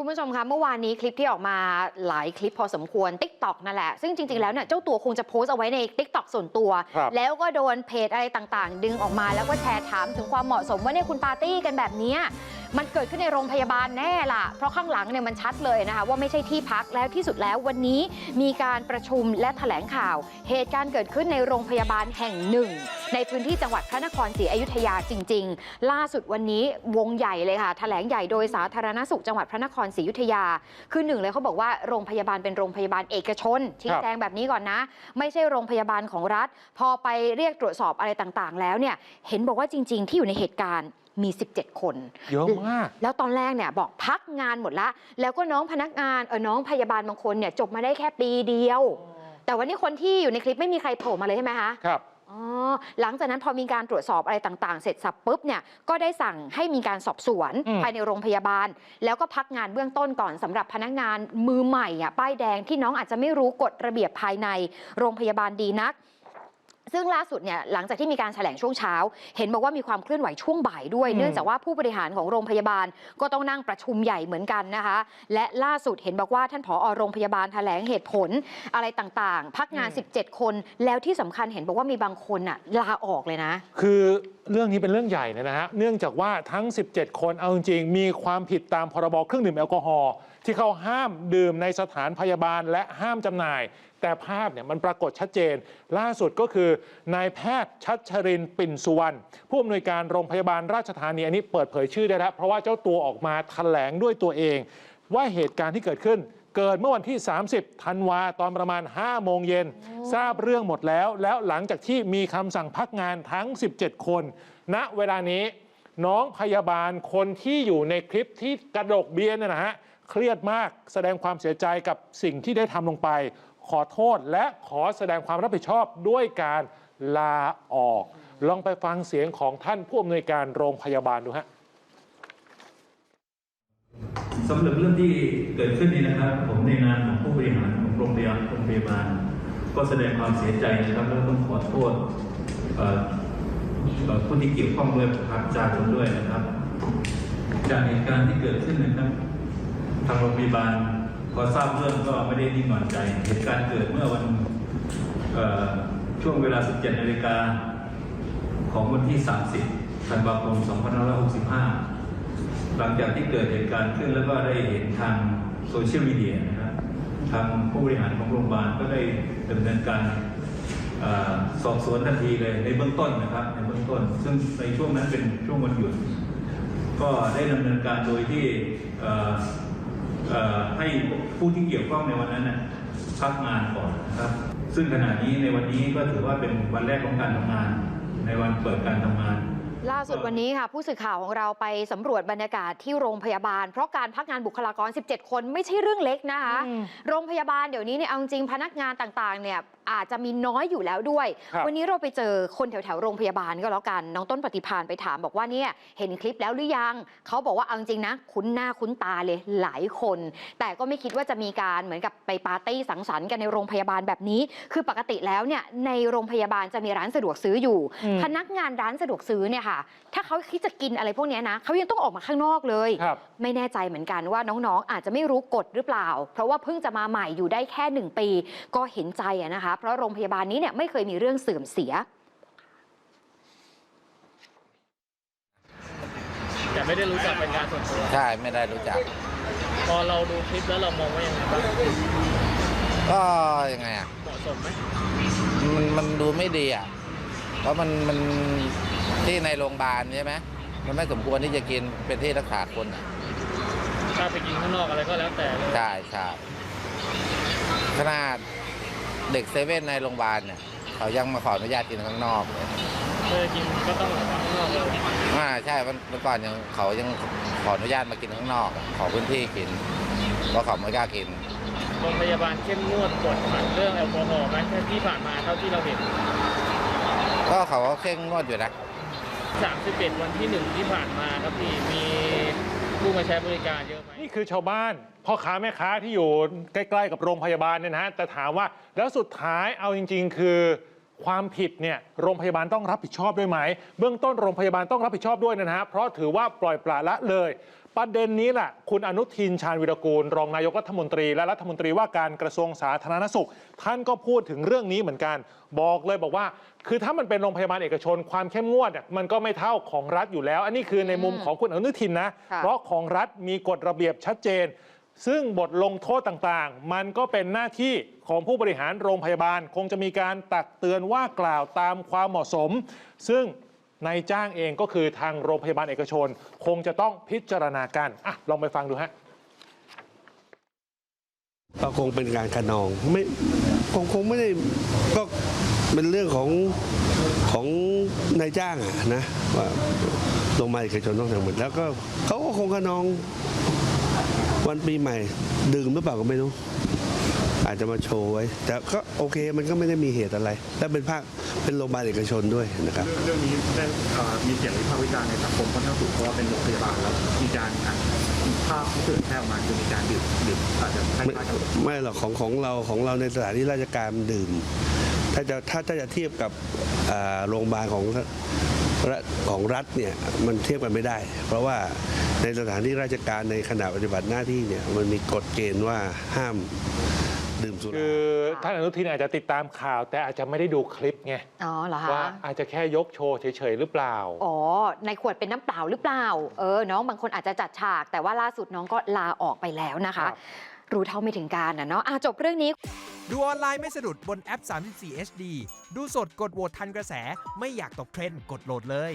คุณผู้ชมคะเมื่อวานนี้คลิปที่ออกมาหลายคลิปพอสมควร t ิ k t o k นั่นแหละ ซึ่งจริง ๆ แล้วเนี่ยเจ้าตัวคงจะโพสต์เอาไว้ใน t ิ k t o k ส่วนตัวครับแล้วก็โดนเพจอะไรต่างๆ ดึงออกมาแล้วก็แชร์ถามถึงความเหมาะสมว่าเนี่ยคุณปาร์ตี้กันแบบเนี้ยมันเกิดขึ้นในโรงพยาบาลแน่ล่ะ เพราะข้างหลังเนี่ยมันชัดเลยนะคะว่าไม่ใช่ที่พักแล้วที่สุดแล้ววันนี้มีการประชุมและแถลงข่าว เหตุการณ์เกิดขึ้นในโรงพยาบาลแห่งหนึ่ง ในพื้นที่จังหวัดพระนครศรีอยุธยาจริง ๆ ล่าสุดวันนี้วงใหญ่เลยค่ะแถลงใหญ่โดยสาธารณสุขจังหวัดพระนครศรีอยุธยา คือหนึ่งเลยเขาบอกว่าโรงพยาบาลเป็นโรงพยาบาลเอกชน ชี้แจงแบบนี้ก่อนนะ ไม่ใช่โรงพยาบาลของรัฐ พอไปเรียกตรวจสอบอะไรต่างๆ แล้วเนี่ยเห็นบอกว่าจริง ๆ ที่อยู่ในเหตุการณ์มี 17 คน เยอะมาก แล้วตอนแรกเนี่ยบอกพักงานหมดละ แล้วก็น้องพนักงานเออน้องพยาบาลบางคนเนี่ยจบมาได้แค่ปีเดียว แต่วันนี้คนที่อยู่ในคลิปไม่มีใครโผล่มาเลยใช่ไหมคะ ครับ อ๋อหลังจากนั้นพอมีการตรวจสอบอะไรต่าง ๆ เสร็จสับปุ๊บเนี่ยก็ได้สั่งให้มีการสอบสวนอืม ภายในโรงพยาบาล แล้วก็พักงานเบื้องต้นก่อนสำหรับพนักงานมือใหม่อะป้ายแดงที่น้องอาจจะไม่รู้กฎระเบียบภายในโรงพยาบาลดีนัก ซึ่งล่าสุดเนี่ยหลังจากที่มีการแถลงช่วงเช้า เห็นบอกว่ามีความเคลื่อนไหวช่วงบ่ายด้วยอืมเนื่องจากว่าผู้บริหารของโรงพยาบาลก็ต้องนั่งประชุมใหญ่เหมือนกันนะคะ และล่าสุดเห็นบอกว่าท่านผอโรงพยาบาลแถลงเหตุผลอะไรต่างๆ พักงาน 17 คน แล้วที่สำคัญเห็นบอกว่ามีบางคนอะลาออกเลยนะ คือเรื่องนี้เป็นเรื่องใหญ่นะฮะเนื่องจากว่าทั้ง 17 คนเอาจริงๆมีความผิดตามพรบเครื่องดื่มแอลกอฮอล์ที่เขาห้ามดื่มในสถานพยาบาลและห้ามจำหน่าย แต่ภาพเนี่ยมันปรากฏชัดเจน ล่าสุดก็คือนายแพทย์ชัชรินปิ่นสุวรรณผู้อำนวยการโรงพยาบาลราชธานีอันนี้เปิดเผยชื่อได้แล้วเพราะว่าเจ้าตัวออกมาแถลงด้วยตัวเอง ว่าเหตุการณ์ที่เกิดขึ้นเกิดเมื่อวันที่ 30 ธันวาตอนประมาณ 5 โมงเย็น ทราบเรื่องหมดแล้ว แล้วหลังจากที่มีคำสั่งพักงานทั้ง 17 คน ณ เวลานี้ น้องพยาบาลคนที่อยู่ในคลิปที่กระดกเบียร์เนี่ยนะฮะเครียดมากแสดงความเสียใจกับสิ่งที่ได้ทำลงไป ขอโทษและขอแสดงความรับผิดชอบด้วยการลาออก ลองไปฟังเสียงของท่านผู้อำนวยการโรงพยาบาลดูฮะสำหรับเรื่องที่เกิดขึ้นนี้นะครับ ผมในนามของผู้บริหารของโรงพยาบาลโรงพยาบาล ก็แสดงความเสียใจนะครับแล้วต้องขอโทษเอ่อ ผู้ที่เกี่ยวข้องด้วยประชาชนด้วยนะครับ จากเหตุการณ์ที่เกิดขึ้นนะครับทางโรงพยาบาลพอทราบเรื่องก็ไม่ได้นิ่งนอนใจ เหตุการณ์เกิดเมื่อวันช่วงเวลา 17นาฬิกาของวันที่ 30 ธันวาคม 2565 หลังจากที่เกิดเหตุการณ์ขึ้นแล้วก็ได้เห็นทางโซเชียลมีเดียนะครับทางผู้บริหารของโรงพยาบาลก็ได้ดำเนินการ สอบสวนทันทีเลยในเบื้องต้นนะครับ ในเบื้องต้น ซึ่งในช่วงนั้นเป็นช่วงวันหยุด ก็ได้ดำเนินการโดยที่เอ่อเอ่อให้ผู้ที่เกี่ยวข้องในวันนั้นนะพักงานก่อนนะครับ ซึ่งขณะนี้ในวันนี้ก็ถือว่าเป็นวันแรกของการทำงาน ในวันเปิดการทำงานล่าสุดวันนี้ค่ะ ผู้สื่อข่าวของเราไปสำรวจบรรยากาศที่โรงพยาบาล เพราะการพักงานบุคลากร 17 คนไม่ใช่เรื่องเล็กนะคะอืมโรงพยาบาลเดี๋ยวนี้เนี่ยเอาจริงพนักงานต่างๆเนี่ย อาจจะมีน้อยอยู่แล้วด้วย ครับ วันนี้เราไปเจอคนแถวๆโรงพยาบาลก็แล้วกัน น้องต้นปฏิพานไปถามบอกว่าเนี่ยเห็นคลิปแล้วหรือยัง เขาบอกว่าเอาจริงนะ คุ้นหน้าคุ้นตาเลยหลายคน แต่ก็ไม่คิดว่าจะมีการเหมือนกับไปปาร์ตี้สังสรรค์กันในโรงพยาบาลแบบนี้ คือปกติแล้วเนี่ยในโรงพยาบาลจะมีร้านสะดวกซื้ออยู่ อืม พนักงานร้านสะดวกซื้อเนี่ยค่ะ ถ้าเขาคิดจะกินอะไรพวกเนี้ยนะเขายังต้องออกมาข้างนอกเลย ครับ ไม่แน่ใจเหมือนกันว่าน้องๆ อาจจะไม่รู้กฎหรือเปล่า เพราะว่าเพิ่งจะมาใหม่อยู่ได้แค่หนึ่งปี ก็เห็นใจอะนะคะเพราะโรงพยาบาลนี้เนี่ยไม่เคยมีเรื่องเสื่อมเสีย แต่ไม่ได้รู้จักเป็นการส่วนตัว ใช่ไม่ได้รู้จัก พอเราดูคลิปแล้วเรามองว่ายังไงบ้างก็ยังไงอะเหมาะสมไหมมันมันดูไม่ดีอะ เพราะมันมันที่ในโรงพยาบาลใช่ไหมมันไม่สมควรที่จะกินเป็นที่รักษาคนอะถ้าไปกินข้างนอกอะไรก็แล้วแต่เลย ใช่ใช่ขนาด เด็กเซเว่นในโรงพยาบาลเนี่ยเขายังมาขออนุญาตกินข้างนอกเลยเพื่อกินก็ต้องออกมาข้างนอกเลยอ่าใช่วันเมื่อก่อนยังเขายังขออนุญาตมากินข้างนอกอะขอพื้นที่กินเพราะเขาไม่กล้ากิน โรงพยาบาลเข้มงวดกวดขันเรื่องแอลกอฮอล์ไหมแค่ที่ผ่านมาเท่าที่เราเห็น ก็เขาก็เข้มงวดอยู่นะ 31 วันที่หนึ่งที่ผ่านมาครับพี่มี ผู้มาใช้บริการเยอะไหมนี่คือชาวบ้านพ่อค้าแม่ค้าที่อยู่ใกล้ ๆ กับโรงพยาบาลเนี่ยนะฮะแต่ถามว่าแล้วสุดท้ายเอาจริง ๆ คือ ความผิดเนี่ยโรงพยาบาลต้องรับผิดชอบด้วยไหม เบื้องต้นโรงพยาบาลต้องรับผิดชอบด้วยนะฮะเพราะถือว่าปล่อยปละละเลย ประเด็นนี้แหละคุณอนุทินชาญวิรกูล รองนายกรัฐมนตรี และรัฐมนตรีว่าการกระทรวงสาธารณสุข ท่านก็พูดถึงเรื่องนี้เหมือนกัน บอกเลยบอกว่า คือถ้ามันเป็นโรงพยาบาลเอกชน ความเข้มงวดอะมันก็ไม่เท่าของรัฐอยู่แล้ว อันนี้คือในมุมของคุณอนุทินนะค่ะเพราะของรัฐมีกฎระเบียบชัดเจน ซึ่งบทลงโทษต่างๆ มันก็เป็นหน้าที่ของผู้บริหารโรงพยาบาล คงจะมีการตักเตือนว่ากล่าวตามความเหมาะสม ซึ่งนายจ้างเองก็คือทางโรงพยาบาลเอกชน คงจะต้องพิจารณากันอะลองไปฟังดูฮะก็คงเป็นการขนองไม่คงคงไม่ได้ก็เป็นเรื่องของของนายจ้างอะนะว่าโรงพยาบาลเอกชนต้องทำหมดแล้วก็เขาก็คงขนอง วันปีใหม่ ดื่มหรือเปล่าก็ไม่รู้อาจจะมาโชว์ไว้ แต่ก็โอเคมันก็ไม่ได้มีเหตุอะไร และเป็นภาคเป็นโรงพยาบาลเอกชนด้วยนะครับ เรื่องนี้ได้เอ่อมีเสียงวิพากษ์วิจารณ์ในสังคมค่อนข้างสูงเพราะว่าเป็นโรงพยาบาลแล้วมีการอะภาพที่เผยแพร่ออกมาคือมีการดื่มดื่มอาจจะคล้ายๆกับไม่หรอกของของเราของเราในสถานที่ราชการดื่ม ถ้าจะถ้าถ้าจะเทียบกับอ่าโรงพยาบาลของรัฐของรัฐเนี่ยมันเทียบกันไม่ได้ เพราะว่า ในสถานที่ราชการในขณะปฏิบัติหน้าที่เนี่ยมันมีกฎเกณฑ์ว่าห้ามดื่มสุรา คือท่านอนุทินอาจจะติดตามข่าว แต่อาจจะไม่ได้ดูคลิปไงอ๋อเหรอว่าคะอาจจะแค่ยกโชว์เฉยๆหรือเปล่า อ๋อ ในขวดเป็นน้ำเปล่าหรือเปล่า เออ น้องบางคนอาจจะจัดฉาก แต่ว่าล่าสุดน้องก็ลาออกไปแล้วนะคะครับรู้เท่าไม่ถึงการนะเนาะอะจบเรื่องนี้ ดูออนไลน์ไม่สะดุดบนแอป 34 HD ดูสดกดโหวตทันกระแส ไม่อยากตกเทรนด์กดโหลดเลย